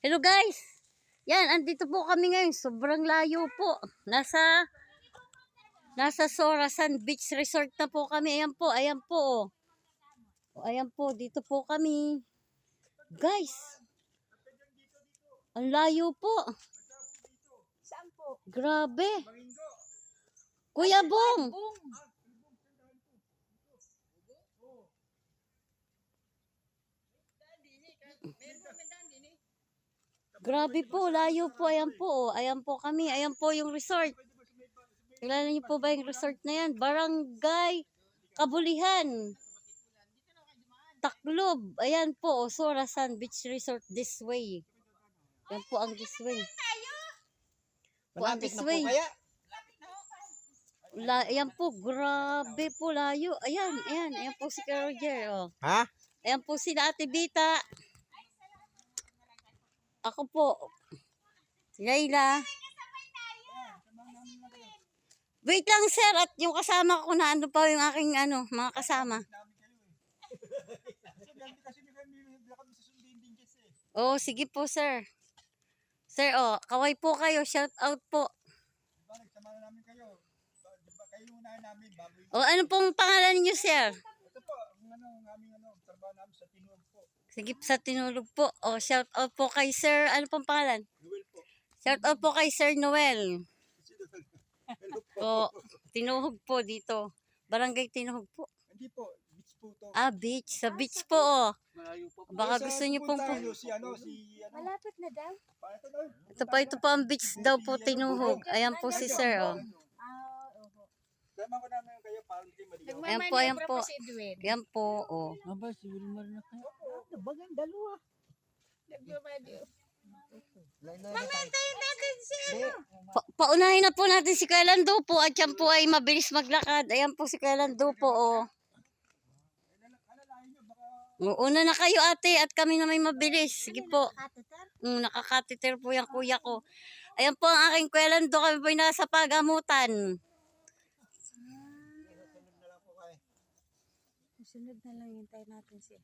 Hello guys! Yan, andito po kami ngayon. Sobrang layo po. Nasa nasa Sorasan Beach Resort na po kami. Ayan po, ayan po. Oh. O, ayan po, dito po kami. Guys! Ang layo po. Saan po? Grabe. Kuya Bong! Boom! Grabe po, layo po. Ayan po. oh. Ayan po kami. Ayan po yung resort. Kilala niyo po ba yung resort na yan? Barangay Kabulihan. Taklob. Ayan po. oh, Sorasan Beach Resort this way. Ayan po ang this way. Po ang this way. La, ayan po. Grabe po layo. Ayan. Ayan. Ayan po si Roger. Oh. Ha? Ayan po sila Ate Bita. Ako po. Si Layla. Wait lang sir at yung kasama ko na ano pa yung aking ano, mga kasama. Oh, sige po sir. Sir, oh, kaway po kayo. Shout out po. Oh, ano pong pangalan niyo sir? Ito po, ang ano, ang aming ano, trabaho namin sa Tinuog po. Sige, sa tinulog po. Oh, shout out po kay sir. Ano pong pangalan? Noel po. Shout out po kay Sir Noel. Po. Po, tinuhog po dito. Barangay tinuhog po. Hindi po, beach po to. Ah, beach. Sa beach po, oh. Malayo po. Baka gusto niyo pong pu- niyo Si ano, si ano. Malapit na daw. Ito daw? Ito pa, ito pa ang beach daw po tinuhog. Ayan po si Sir, oh. Ah. Sama ko namin kayo para hindi maligaw. Ayan po, ayan po. Ayan po, oh. Aba, si Wilmar na kayo. Opo, bagang dalawa. Nagmamaliw. Mamantayin natin si Pa paunahin na po natin si Kuya Lando po at yan po ay mabilis maglakad. Ayan po si Kuya Lando po, oh. Una na kayo ate at kami na may mabilis. Sige po. Mm, nakakatiter po yung kuya ko. Ayan po ang aking Kuya Lando. Kami po ay nasa pagamutan. Sunod na lang, hintayin natin siya.